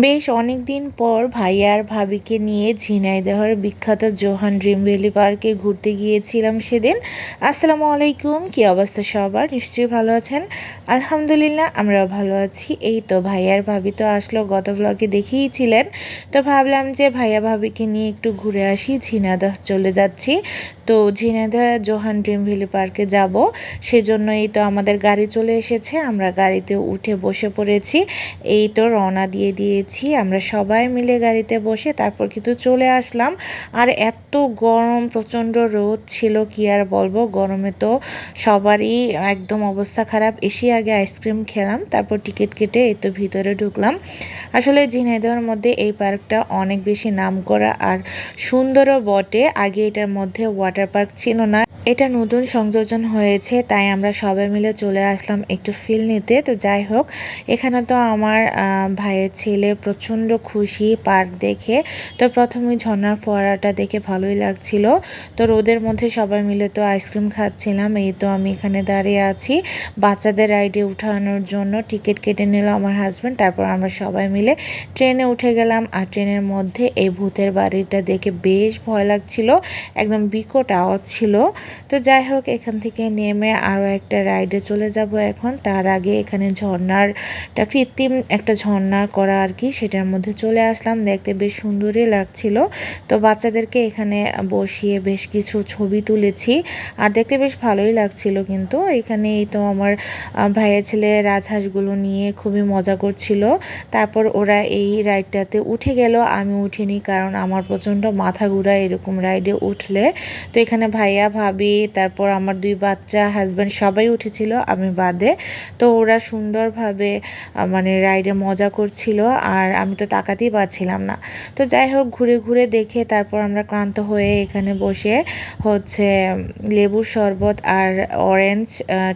বেশ অনেক দিন পর ভাইয়া আর ভাবিকে নিয়ে ঝিনাইদহের বিখ্যাত জোহান ড্রিম ভ্যালি পার্কে ঘুরতে গিয়েছিলাম সেদিন। আসসালামু আলাইকুম, কি অবস্থা সবার? নিশ্চয়ই ভালো আছেন? আলহামদুলিল্লাহ আমরা ভালো আছি। এই তো ভাইয়ার ভাবি তো আসলো, গত ব্লগে দেখেইছিলেন তো ভাবলাম যে ভাইয়া ভাবিকে নিয়ে একটু ঘুরে আসি, ঝিনাইদহ চলে যাচ্ছি। তো ঝিনাইদহ জোহান ড্রিম ভ্যালি পার্কে যাব। সেজন্যই তো আমাদের গাড়ি চলে এসেছে। আমরা গাড়িতে উঠে বসে পড়েছি। এই তো রওনা দিয়ে দিয়ে দিয়েছি আমরা সবাই মিলে গাড়িতে বসে তারপর কিন্তু চলে আসলাম। আর এত গরম, প্রচণ্ড রোদ ছিল, কি আর বলব? গরমে তো সবারই একদম অবস্থা খারাপ। এসে আগে আইসক্রিম খেলাম, তারপর টিকিট কেটে এই তো ভিতরে ঢুকলাম। আসলে ঝিনাইদহের মধ্যে এই পার্কটা অনেক বেশি নাম করা আর সুন্দরও বটে। আগে এটার মধ্যে ওয়াটার পার্ক ছিল না। এটা নতুন সংযোজন হয়েছে, তাই আমরা সবাই মিলে চলে আসলাম একটু ফিল নিতে। তো যাই হোক, এখানে তো আমার ভাইয়ের ছেলে প্রচণ্ড খুশি পার্ক দেখে। তো প্রথমে ঝর্নার ফোয়ারাটা দেখে ভালোই লাগছিল। তো রোদের মধ্যে সবাই মিলে তো আইসক্রিম খাচ্ছিলাম, এই তো আমি এখানে দাঁড়িয়ে আছি। বাচ্চাদের রাইডে উঠানোর জন্য টিকিট কেটে নিল আমার হাজব্যান্ড তারপর আমরা সবাই মিলে ট্রেনে উঠে গেলাম। আর ট্রেনের মধ্যে এই ভূতের বাড়িটা দেখে বেশ ভয় লাগছিল, একদম বিকট আওয়াজ ছিল। তো যাই হোক, এখান থেকে নেমে আরও একটা রাইডে চলে যাব এখন। তার আগে এখানে ঝর্নারটা কৃত্রিম একটা ঝর্ণা করা আর কি, সেটার মধ্যে চলে আসলাম। দেখতে বেশ সুন্দরই লাগছিল। তো বাচ্চাদেরকে এখানে বসিয়ে বেশ কিছু ছবি তুলেছি আর দেখতে বেশ ভালোই লাগছিল কিন্তু। এখানে এই তো আমার ভাইয়ের ছেলে রাজহাঁসগুলো নিয়ে খুবই মজা করছিল। তারপর ওরা এই রাইডটাতে উঠে গেল। আমি উঠিনি কারণ আমার প্রচণ্ড মাথা ঘুরা এরকম রাইডে উঠলে। তো এখানে ভাইয়া ভাবি তারপর আমার দুই বাচ্চা হাজব্যান্ড সবাই উঠেছিল আমি বাদে। তো ওরা সুন্দরভাবে মানে রাইডে মজা করছিল আর আমি তো তাকাতেই পারছিলাম না। তো যাই হোক, ঘুরে ঘুরে দেখে তারপর আমরা ক্লান্ত হয়ে এখানে বসে হচ্ছে লেবুর শরবত আর অরেঞ্জ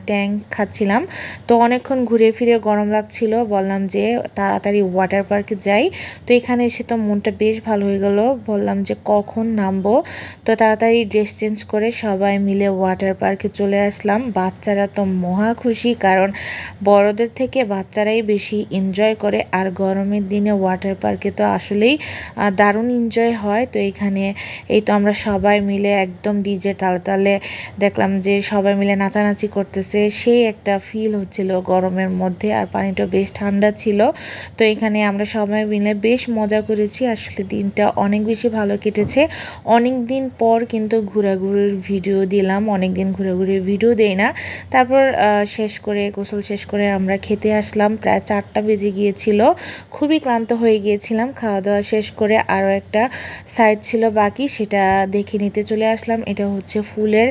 ট্যাঙ্ক খাচ্ছিলাম। তো অনেকক্ষণ ঘুরে ফিরে গরম লাগছিল, বললাম যে তাড়াতাড়ি ওয়াটার পার্কে যাই। তো এখানে এসে তো মনটা বেশ ভালো হয়ে গেল, বললাম যে কখন নামবো? তো তাড়াতাড়ি ড্রেস চেঞ্জ করে সবাই মিলে ওয়াটার পার্কে চলে আসলাম। বাচ্চারা তো মহা খুশি, কারণ বড়দের থেকে বাচ্চারাই বেশি এনজয় করে। আর গরমের দিনে ওয়াটার পার্কে তো আসলেই দারুণ এনজয় হয়। তো এখানে এই তো আমরা সবাই মিলে একদম ডিজে তালে তালে দেখলাম যে সবাই মিলে নাচানাচি করতেছে। সেই একটা ফিল হচ্ছিল গরমের মধ্যে, আর পানিটা বেশ ঠান্ডা ছিল। তো এখানে আমরা সবাই মিলে বেশ মজা করেছি। আসলে দিনটা অনেক বেশি ভালো কেটেছে। অনেক দিন পর কিন্তু ঘোরাঘুরির ভিডিও দিলাম অনেক দিন ঘোরাঘুরির ভিডিও দেই না। তারপর শেষ করে, গোসল শেষ করে আমরা খেতে আসলাম। প্রায় চারটা বেজে গিয়েছিল। খুবই ক্লান্ত হয়ে গিয়েছিলাম। খাওয়া দাওয়া শেষ করে আরও একটা সাইড ছিল বাকি, সেটা দেখে নিতে চলে আসলাম। এটা হচ্ছে ফুলের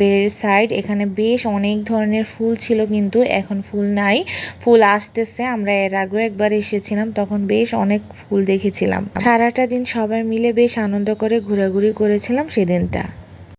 বেড়ের সাইড এখানে বেশ অনেক ধরনের ফুল ছিল কিন্তু এখন ফুল নাই। ফুল আসতেছে, আমরা এর আগেও একবার এসেছিলাম, তখন বেশ অনেক ফুল দেখেছিলাম। সারাটা দিন সবাই মিলে বেশ আনন্দ করে ঘোরাঘুরি করেছিলাম সেদিনটা।